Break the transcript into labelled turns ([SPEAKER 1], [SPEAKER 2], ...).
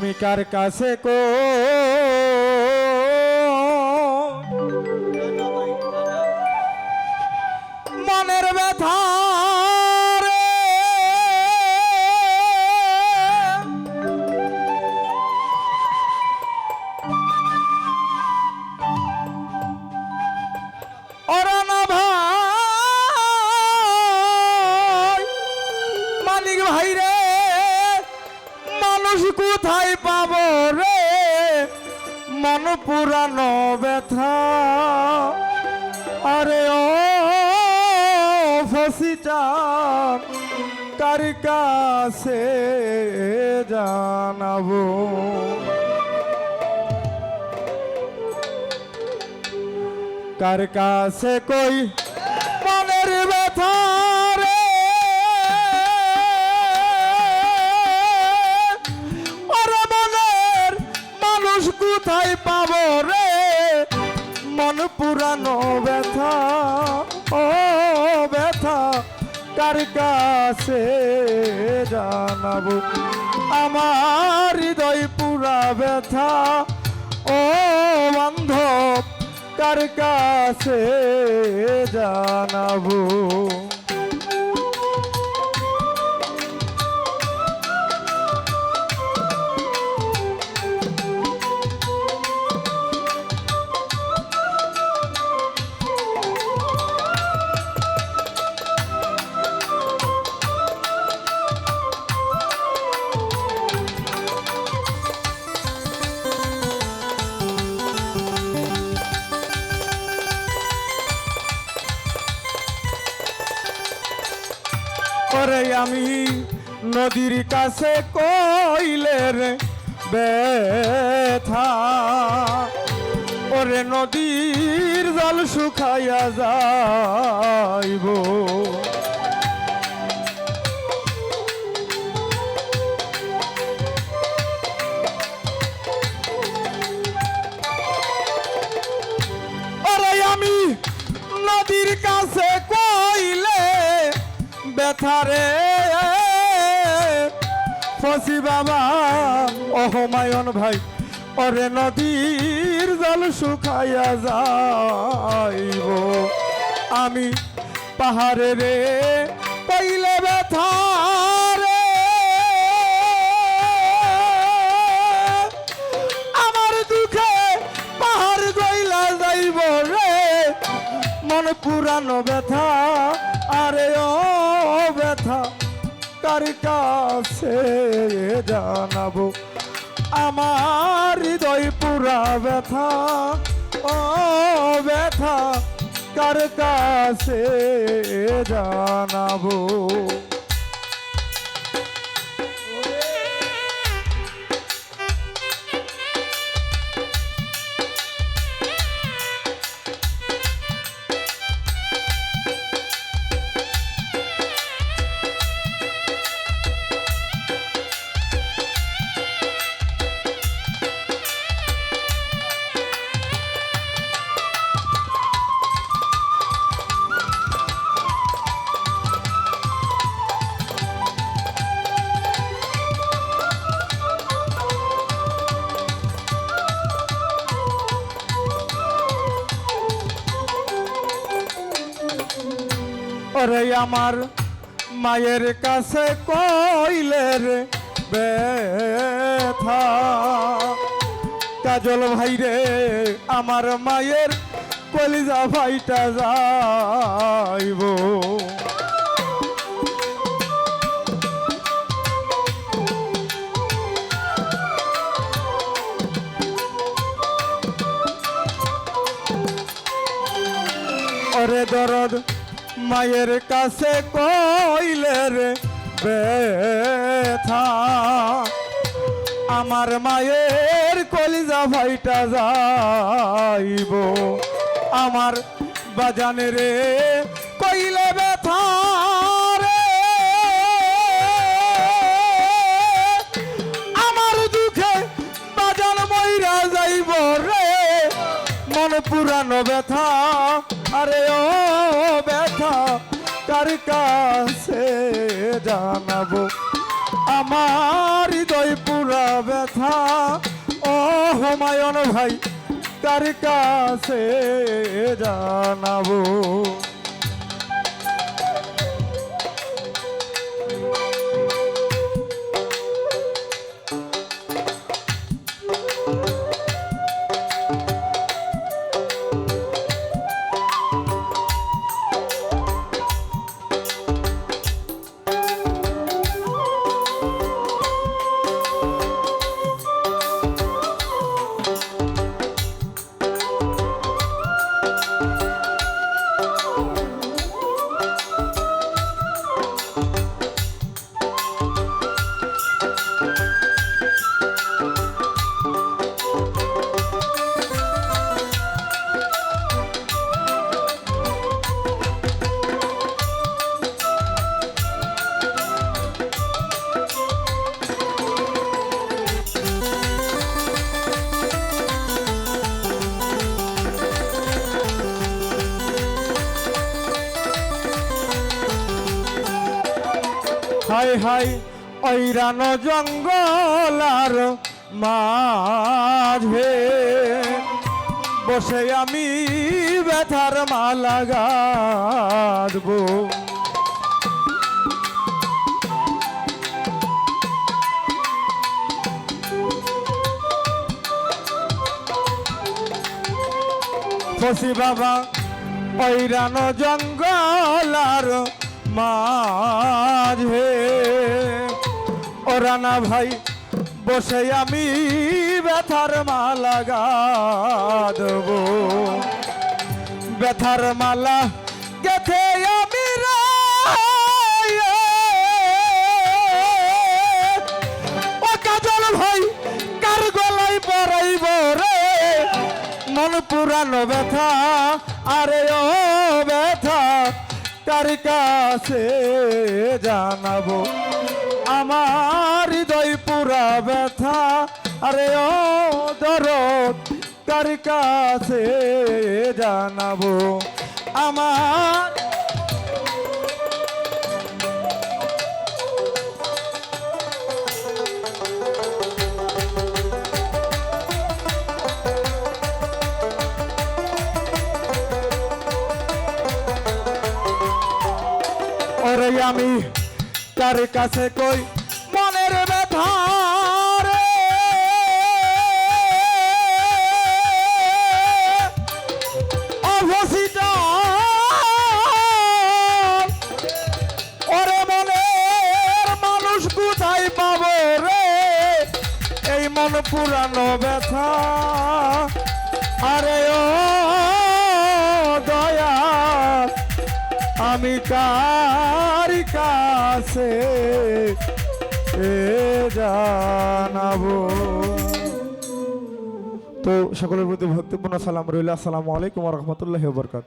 [SPEAKER 1] আমি কার কাছে কো পুরানো ব্যথা। আরে ও ফসিটা কার কাছে জানাব? কার কাছে কই কোথায় রে মন পুরানো ব্যথা, ও ব্যথা, কার কাছে জানাব? আমার হৃদয় পুরা ব্যথা, ও বান্ধব, কার কাছে জানাব? করে আমি নদীর কাছে কইলের ব্যথা। ওরে নদীর জল শুকাইয়া যাইব। আমি নদীর কাছে ব্যথারে ফসি বাবা, অহমায়ন ভাই, ওরে নদীর জল শুকাইয়া যাইব। আমি পাহাড়ে রে কইলে ব্যথা রে। আমার দুঃখে পাহাড় গইলা যাইব রে। মন পুরানো ব্যথা, আরে ও ব্যথা কার কাছে জানাব? আমার হৃদয় পুরা ব্যথা ও ব্যথা কার কাছে জানাব? ওরে আমার মায়ের কাছে কইলের ব্যথা। কাজল ভাই রে, আমার মায়ের কলিজা ভাইটা যাইব। দরদ মায়ের কাছে কইলের ব্যথা। আমার মায়ের কলিজা ভাইটা যাইব। আমার বাজানে রে কইলে ব্যথা রে। আমার দুঃখে বাজান মইরা যাইব রে। মন পুরানো ব্যথা, আরে ও ব্যথা কার কাছে জানাব? আমার হৃদয় পুরা ব্যথা। ও হুমায়ুন ভাই কার কাছে জানাব? হাই হাই, ঐরান জঙ্গল আর মাঝে। বসে আমি ব্যথার মালা গাঁদবো। বাবা, ঐরান জঙ্গল আর মাঝে। ও রানা ভাই, বসে আমি ব্যথার মালা গাদব। ব্যথার মালা গেথে আমি ও কাজল ভাই, কার গলায় পরাইব রে? মন পুরানো ব্যথা, আরে ও ব্যথা কার কাছে জানাব। আমার হৃদয় পুরা ব্যথা। আরে ও দরদ কার কাছে জানাব। আমার আমি কার কাছে কই? মনের ব্যথা মন পুরানো ব্যথা। আরে ও আমি কার কাছে জানাব? তো সকলের প্রতি ভক্তিপূর্ণ সালাম রইল। আসসালামু আলাইকুম রহমতুল্লাহ বরকাত